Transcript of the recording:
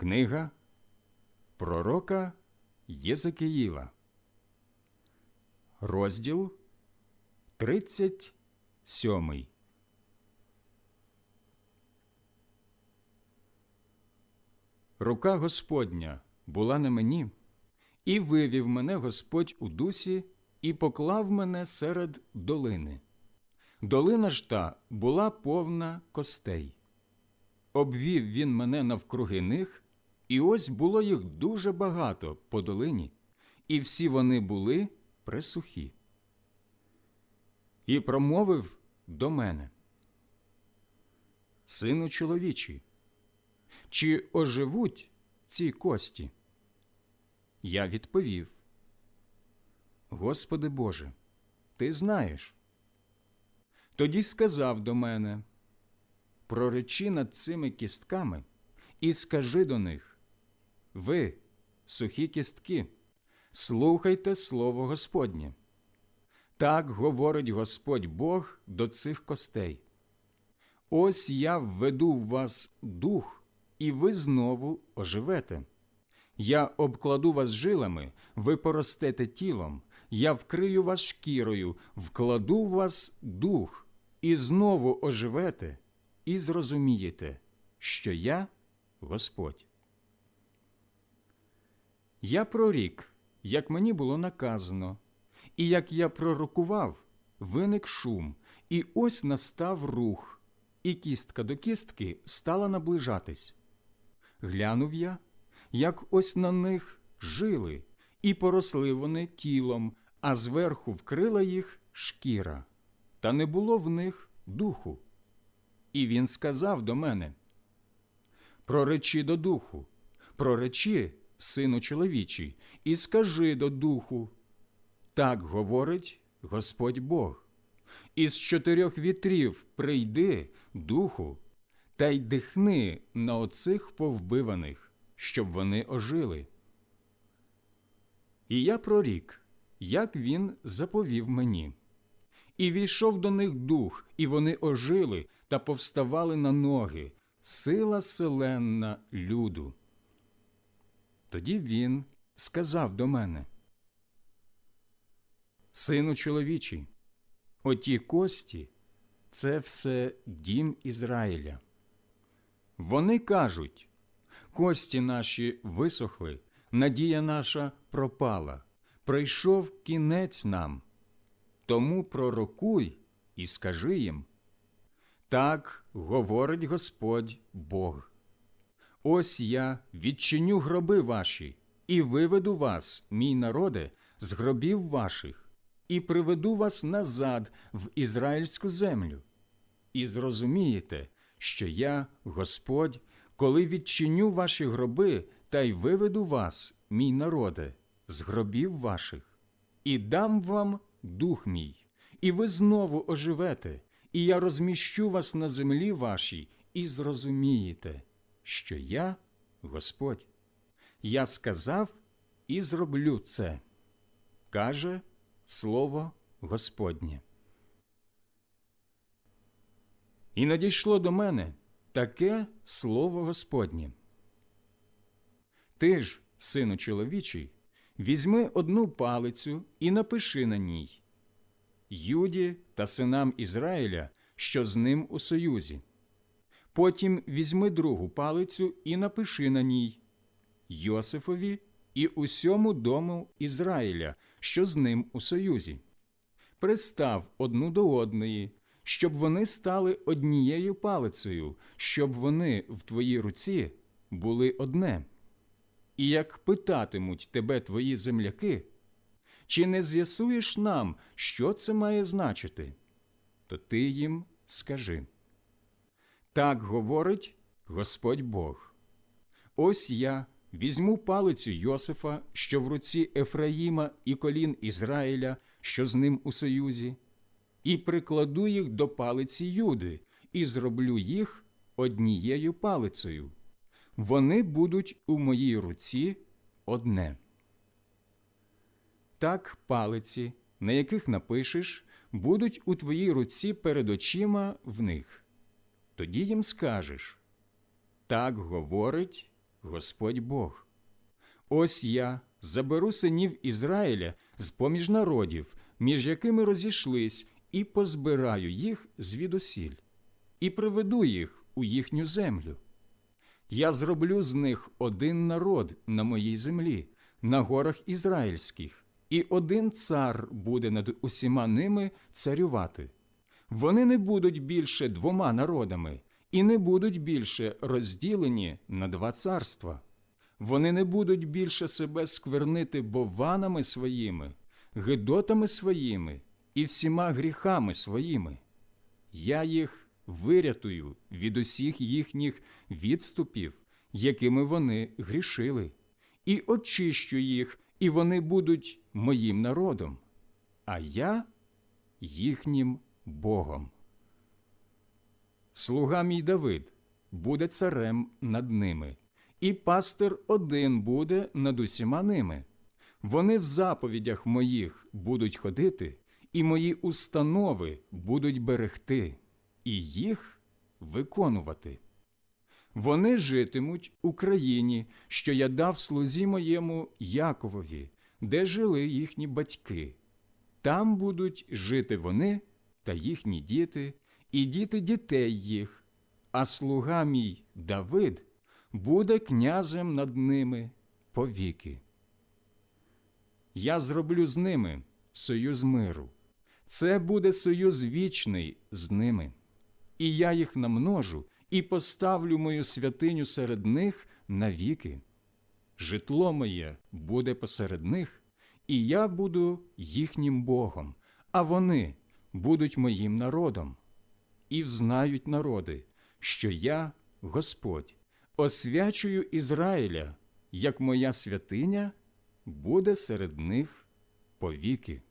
Книга Пророка Єзекиїла, розділ 37. Рука Господня була на мені, і вивів мене Господь у дусі і поклав мене серед долини. Долина ж та була повна костей. Обвів він мене навкруги них, і ось було їх дуже багато по долині, і всі вони були пресухі. І промовив до мене. Сину чоловічий, чи оживуть ці кості? Я відповів. Господи Боже, ти знаєш. Тоді сказав до мене проречи над цими кістками і скажи до них Ви, сухі кістки, слухайте слово Господнє. Так говорить Господь Бог до цих костей. Ось я введу в вас дух, і ви знову оживете. Я обкладу вас жилами, ви поростете тілом, я вкрию вас шкірою, вкладу в вас дух, і знову оживете, і зрозумієте, що я Господь. Я прорік, як мені було наказано, і як я пророкував, виник шум, і ось настав рух, і кістка до кістки стала наближатись. Глянув я, як ось на них жили, і поросли вони тілом, а зверху вкрила їх шкіра, та не було в них духу. І він сказав до мене: Проречи до духу, проречи, сину чоловічий, і скажи до духу. Так говорить Господь Бог. Із чотирьох вітрів прийди, духу, та й дихни на оцих повбиваних, щоб вони ожили. І я прорік, як він заповів мені. І війшов до них дух, і вони ожили та повставали на ноги, сила селенна люду. Тоді він сказав до мене: Сину чоловічий, оті кості це все дім Ізраїля. Вони кажуть кості наші висохли, надія наша пропала, прийшов кінець нам. Тому пророкуй і скажи їм так говорить Господь Бог. Ось я відчиню гроби ваші і виведу вас, мій народе, з гробів ваших, і приведу вас назад в ізраїльську землю. І зрозумієте, що я, Господь, коли відчиню ваші гроби та й виведу вас, мій народе, з гробів ваших, і дам вам дух мій, і ви знову оживете, і я розміщу вас на землі вашій, і зрозумієте, що я Господь. Я сказав і зроблю це, каже Слово Господнє. І надійшло до мене таке слово Господнє. Ти ж, сину чоловічий, візьми одну палицю і напиши на ній Юді та синам Ізраїля, що з ним у союзі. Потім візьми другу палицю і напиши на ній Йосифові і усьому дому Ізраїля, що з ним у союзі. Пристав одну до одної, щоб вони стали однією палицею, щоб вони в твоїй руці були одне. І як питатимуть тебе твої земляки, чи не з'ясуєш нам, що це має значити, то ти їм скажи. Так говорить Господь Бог. Ось я візьму палицю Йосифа, що в руці Ефраїма і колін Ізраїля, що з ним у союзі, і прикладу їх до палиці Юди, і зроблю їх однією палицею. Вони будуть у моїй руці одне. Так палиці, на яких напишеш, будуть у твоїй руці перед очима в них. Тоді їм скажеш так говорить Господь Бог. Ось я заберу синів Ізраїля з поміж народів, між якими розійшлись, і позбираю їх звідусіль, і приведу їх у їхню землю. Я зроблю з них один народ на моїй землі, на горах ізраїльських, і один цар буде над усіма ними царювати. Вони не будуть більше двома народами і не будуть більше розділені на два царства. Вони не будуть більше себе сквернити бованами своїми, гидотами своїми і всіма гріхами своїми. Я їх вирятую від усіх їхніх відступів, якими вони грішили, і очищу їх, і вони будуть моїм народом, а я їхнім Богом. Слуга мій Давид буде царем над ними, і пастир один буде над усіма ними. Вони в заповідях моїх будуть ходити, і мої установи будуть берегти, і їх виконувати. Вони житимуть у країні, що я дав слузі моєму Яковові, де жили їхні батьки. Там будуть жити вони та їхні діти, і діти дітей їх, а слуга мій Давид буде князем над ними повіки. Я зроблю з ними союз миру. Це буде союз вічний з ними. І я їх намножу і поставлю мою святиню серед них навіки. Житло моє буде посеред них, і я буду їхнім Богом, а вони будуть моїм народом. І взнають народи, що я, Господь, освячую Ізраїля, як моя святиня буде серед них повіки.